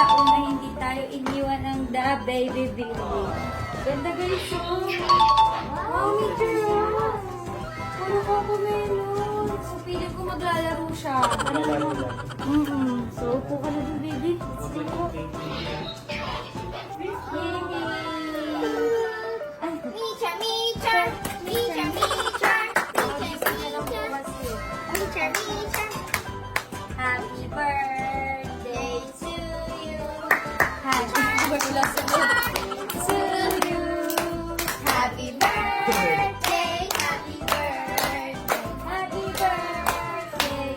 taon na hindi tayo iniwan ng The Baby Baby. Ganda guys, oh. Wow, may girls. Puro ko ako melon. Piling ko maglalaro siya. Ano, ano? mo? Mm-hmm. So, upo ka Happy birthday. Happy birthday, happy birthday. Happy birthday.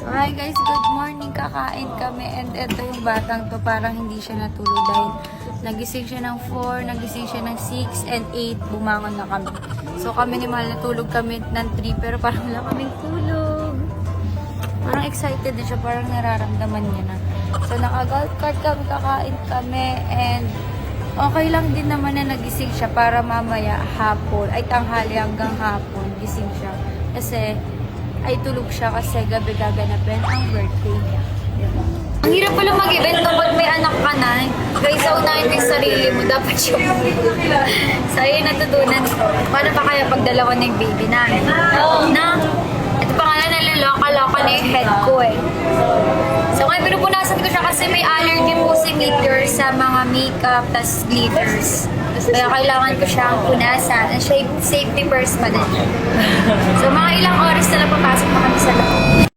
So, hi guys, good morning. Kakain kami and ito yung batang to parang hindi siya natulog dahil nagising siya ng 4, nagising siya ng 6 and 8, bumangon na kami. So kami ni Mahal natulog kami ng 3 pero parang wala kaming tulog. Parang excited din siya, parang nararamdaman niya na. So naka-golf cart kami, kakain kami and okay lang din naman na nagising siya para mamaya hapon, ay tanghali hanggang hapon, gising siya. Kasi ay tulog siya kasi gabi gaganapin ang birthday niya. Diba? Ang hirap pala mag-event kapag may anak ka na. Guys, sa unahin yung sarili mo, dapat yung So, yun natutunan ko. Paano pa kaya pag dalawa na yung baby namin? Na, ito pa nga na nalaloka-loka na yung head ko eh. Makeup, tas glitters. Kaya kailangan ko siyang punasan. And siya- safety first pa din. So, mga ilang oras na lang